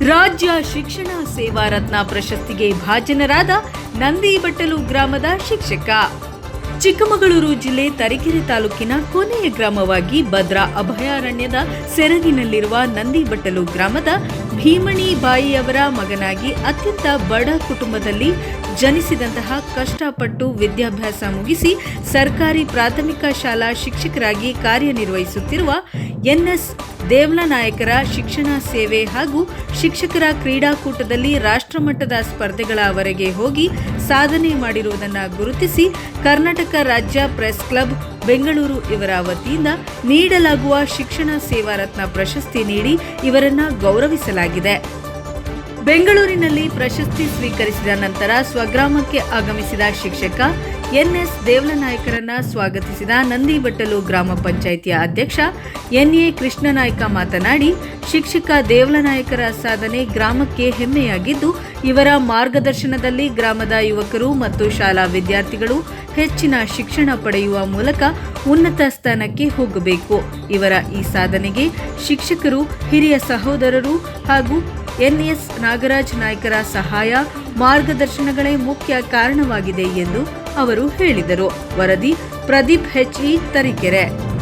ರಾಜ್ಯ ಶಿಕ್ಷಣ ಸೇವಾ ರತ್ನ ಪ್ರಶಸ್ತಿಗೆ ಭಾಜನರಾದ ನಂದಿಬಟ್ಟಲು ಗ್ರಾಮದ ಶಿಕ್ಷಕ. ಚಿಕ್ಕಮಗಳೂರು ಜಿಲ್ಲೆ ತರೀಕೆರೆ ತಾಲೂಕಿನ ಕೊನೆಯ ಗ್ರಾಮವಾಗಿ ಭದ್ರಾ ಅಭಯಾರಣ್ಯದ ಸೆರಗಿನಲ್ಲಿರುವ ನಂದಿಬಟ್ಟಲು ಗ್ರಾಮದ ಭೀಮಣಿ ಬಾಯಿಯವರ ಮಗನಾಗಿ ಅತ್ಯಂತ ಬಡ ಕುಟುಂಬದಲ್ಲಿ ಜನಿಸಿದಂತಹ ಕಷ್ಟಪಟ್ಟು ವಿದ್ಯಾಭ್ಯಾಸ ಮುಗಿಸಿ ಸರ್ಕಾರಿ ಪ್ರಾಥಮಿಕ ಶಾಲಾ ಶಿಕ್ಷಕರಾಗಿ ಕಾರ್ಯನಿರ್ವಹಿಸುತ್ತಿರುವ ಎನ್ಎಸ್ ದೇವಲನಾಯಕರ ಶಿಕ್ಷಣ ಸೇವೆ ಹಾಗೂ ಶಿಕ್ಷಕರ ಕ್ರೀಡಾಕೂಟದಲ್ಲಿ ರಾಷ್ಟ್ರಮಟ್ಟದ ಸ್ಪರ್ಧೆಗಳವರೆಗೆ ಹೋಗಿ ಸಾಧನೆ ಮಾಡಿರುವುದನ್ನು ಗುರುತಿಸಿ ಕರ್ನಾಟಕ ರಾಜ್ಯ ಪ್ರೆಸ್ ಕ್ಲಬ್ ಬೆಂಗಳೂರು ಇವರ ವತಿಯಿಂದ ನೀಡಲಾಗುವ ಶಿಕ್ಷಣ ಸೇವಾ ರತ್ನ ಪ್ರಶಸ್ತಿ ನೀಡಿ ಇವರನ್ನು ಗೌರವಿಸಲಾಗಿದೆ. ಬೆಂಗಳೂರಿನಲ್ಲಿ ಪ್ರಶಸ್ತಿ ಸ್ವೀಕರಿಸಿದ ನಂತರ ಸ್ವಗ್ರಾಮಕ್ಕೆ ಆಗಮಿಸಿದ ಶಿಕ್ಷಕ ಎನ್ಎಸ್ ದೇವಲನಾಯಕರನ್ನ ಸ್ವಾಗತಿಸಿದ ನಂದಿಬಟ್ಟಲು ಗ್ರಾಮ ಪಂಚಾಯಿತಿಯ ಅಧ್ಯಕ್ಷ ಎನ್ಎ ಕೃಷ್ಣನಾಯ್ಕ ಮಾತನಾಡಿ, ಶಿಕ್ಷಕ ದೇವಲನಾಯಕರ ಸಾಧನೆ ಗ್ರಾಮಕ್ಕೆ ಹೆಮ್ಮೆಯಾಗಿದ್ದು, ಇವರ ಮಾರ್ಗದರ್ಶನದಲ್ಲಿ ಗ್ರಾಮದ ಯುವಕರು ಮತ್ತು ಶಾಲಾ ವಿದ್ಯಾರ್ಥಿಗಳು ಹೆಚ್ಚಿನ ಶಿಕ್ಷಣ ಪಡೆಯುವ ಮೂಲಕ ಉನ್ನತ ಸ್ಥಾನಕ್ಕೆ ಹೋಗಬೇಕು. ಇವರ ಈ ಸಾಧನೆಗೆ ಶಿಕ್ಷಕರು, ಹಿರಿಯ ಸಹೋದರರು ಹಾಗೂ ಎನ್ಎಸ್ ನಾಗರಾಜ್ ನಾಯ್ಕರ ಸಹಾಯ ಮಾರ್ಗದರ್ಶನಗಳೇ ಮುಖ್ಯ ಕಾರಣವಾಗಿದೆ ಎಂದು ಅವರು ಹೇಳಿದರು. ವರದಿ ಪ್ರದೀಪ್ ಹೆಚ್ಇ ತರೀಕೆರೆ.